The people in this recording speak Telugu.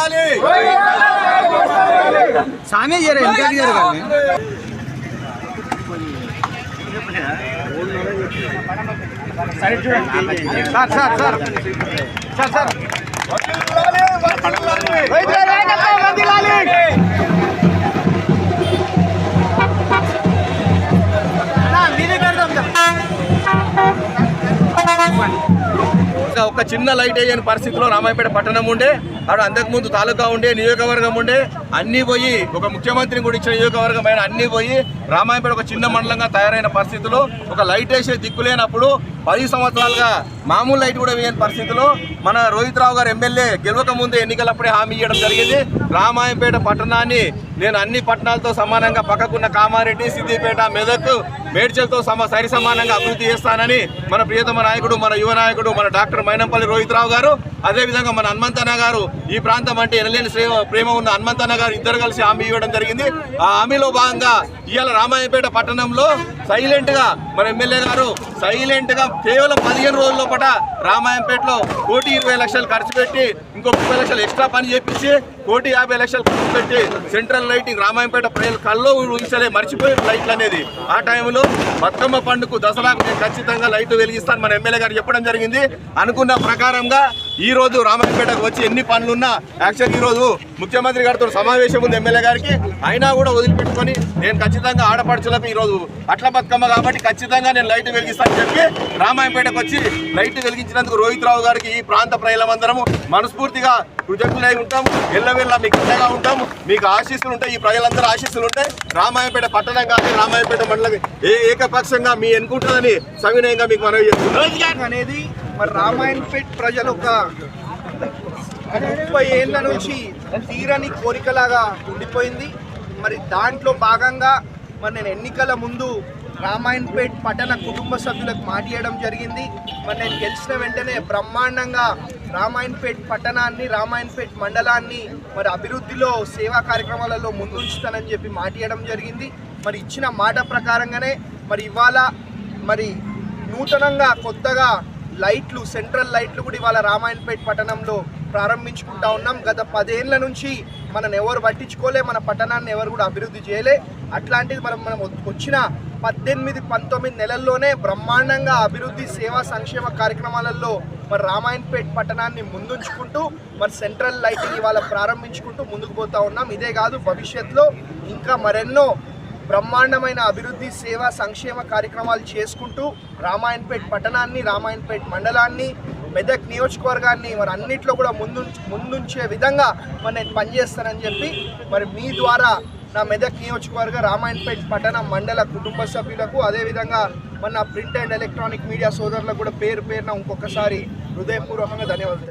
కావాలి. సామీ జర ఎంకరేజ్ గారు కానీ సార్ ఒక చిన్న లైట్ వేయని పరిస్థితిలో రామాయపేట పట్టణం ఉండే. ఆడ అంతకుముందు తాలూకా ఉండే నియోజకవర్గం ఉండే. అన్నీ పోయి ఒక ముఖ్యమంత్రిని కూడా ఇచ్చిన నియోజకవర్గం అయిన అన్నీ పోయి రామాయపేట ఒక చిన్న మండలంగా తయారైన పరిస్థితులు ఒక లైట్ వేసే దిక్కు లేనప్పుడు పది సంవత్సరాలుగా మామూలు లైట్ కూడా వేయని పరిస్థితిలో మన రోహిత్ రావు గారు ఎమ్మెల్యే గెలవక ముందు ఎన్నికలప్పుడే హామీ ఇవ్వడం జరిగింది. రామాయంపేట పట్టణాన్ని నేను అన్ని పట్టణాలతో సమానంగా పక్కకున్న కామారెడ్డి సిద్దిపేట మెదక్ మేడ్చల్తో సమ సరి సమానంగా అభివృద్ధి చేస్తానని మన ప్రియతమ నాయకుడు మన యువ నాయకుడు మన డాక్టర్ మైనంపల్లి రోహిత్ రావు గారు అదేవిధంగా మన హనుమంతన్న గారు ఈ ప్రాంతం అంటే ఎనలేని ప్రేమ ఉన్న హనుమంతన్న గారు ఇద్దరు కలిసి హామీ ఇవ్వడం జరిగింది. ఆ హామీలో భాగంగా ఇవాళ రామాయపేట పట్టణంలో సైలెంట్గా మన ఎమ్మెల్యే గారు సైలెంట్గా కేవలం పదిహేను రోజుల పట రామాయంపేటలో కోటి ఇరవై లక్షలు ఖర్చు పెట్టి ఇంకో ముప్పై లక్షలు ఎక్స్ట్రా పని చేపించి కోటి యాభై లక్షలు ఖర్చు పెట్టి సెంట్రల్ లైటింగ్ రామాయంపేట ప్రజలు కల్లో ఊహించలే మర్చిపోయే లైట్లు అనేది. ఆ టైంలో బతుకమ్మ పండుగ దసరాకు నేను ఖచ్చితంగా లైట్ వెలిగిస్తాను మన ఎమ్మెల్యే గారు చెప్పడం జరిగింది. అనుకున్న ప్రకారంగా ఈ రోజు రామాయంపేటకు వచ్చి ఎన్ని పనులున్నా యాక్చువల్ ఈ రోజు ముఖ్యమంత్రి గారితో సమావేశం ఉంది ఎమ్మెల్యే గారికి. అయినా కూడా వదిలిపెట్టుకొని నేను ఖచ్చితంగా ఆడపడుచులకు ఈ రోజు అట్ల బతుకమ్మ కాబట్టి ఖచ్చితంగా నేను లైట్ వెలిగిస్తానని చెప్పి రామాయంపేటకు వచ్చి లైట్ వెలిగించినందుకు రోహిత్ రావు గారికి ఈ ప్రాంత ప్రజలమందరము మనస్ఫూర్తిగా కృతజ్ఞులై ఉంటాం. ఎల్లవెల్ల మీకు అండగా ఉంటాం. మీకు ఆశీస్సులు ఉంటాయి. ఈ ప్రజలందరూ ఆశీస్సులు ఉంటాయి రామాయంపేట పట్టణం కానీ రామాయంపేట మండలం ఏ ఏకపక్షంగా మీ ఎన్నుకుంటుందని సవినయంగా మీకు మనవి చేస్తున్నాం అనేది మరి రామాయణపేట ప్రజలు ఒక ముప్పై ఏళ్ళ నుంచి తీరని కోరికలాగా ఉండిపోయింది. మరి దాంట్లో భాగంగా మరి నేను ఎన్నికల ముందు రామాయణపేట్ పట్టణ కుటుంబ సభ్యులకు మాటియడం జరిగింది. మరి నేను గెలిచిన వెంటనే బ్రహ్మాండంగా రామాయణపేట్ పట్టణాన్ని రామాయణపేట్ మండలాన్ని మరి అభివృద్ధిలో సేవా కార్యక్రమాలలో ముందుంచుతానని చెప్పి మాటియడం జరిగింది. మరి ఇచ్చిన మాట ప్రకారంగానే మరి ఇవాళ మరి నూతనంగా కొత్తగా లైట్లు సెంట్రల్ లైట్లు కూడా ఇవాళ రామాయణపేట పట్టణంలో ప్రారంభించుకుంటా ఉన్నాం. గత పదేళ్ళ నుంచి మనం ఎవరు పట్టించుకోలే మన పట్టణాన్ని ఎవరు కూడా అభివృద్ధి చేయలే. అట్లాంటిది మనం మనం వచ్చిన పద్దెనిమిది పంతొమ్మిది నెలల్లోనే బ్రహ్మాండంగా అభివృద్ధి సేవా సంక్షేమ కార్యక్రమాలలో మరి రామాయణపేట పట్టణాన్ని ముందుంచుకుంటూ మరి సెంట్రల్ లైటింగ్ ఇవాళ ప్రారంభించుకుంటూ ముందుకు పోతా ఉన్నాం. ఇదే కాదు భవిష్యత్తులో ఇంకా మరెన్నో బ్రహ్మాండమైన అభివృద్ధి సేవా సంక్షేమ కార్యక్రమాలు చేసుకుంటూ రామాయణపేట్ పట్టణాన్ని రామాయణపేట్ మండలాన్ని మెదక్ నియోజకవర్గాన్ని మరి అన్నిట్లో కూడా ముందు ముందుంచే విధంగా మరి నేను పనిచేస్తానని చెప్పి మరి మీ ద్వారా నా మెదక్ నియోజకవర్గ రామాయణపేట్ పట్టణ మండల కుటుంబ సభ్యులకు అదేవిధంగా మన ప్రింట్ అండ్ ఎలక్ట్రానిక్ మీడియా సోదరులకు కూడా పేరు పేరున ఇంకొకసారి హృదయపూర్వకంగా ధన్యవాదాలు.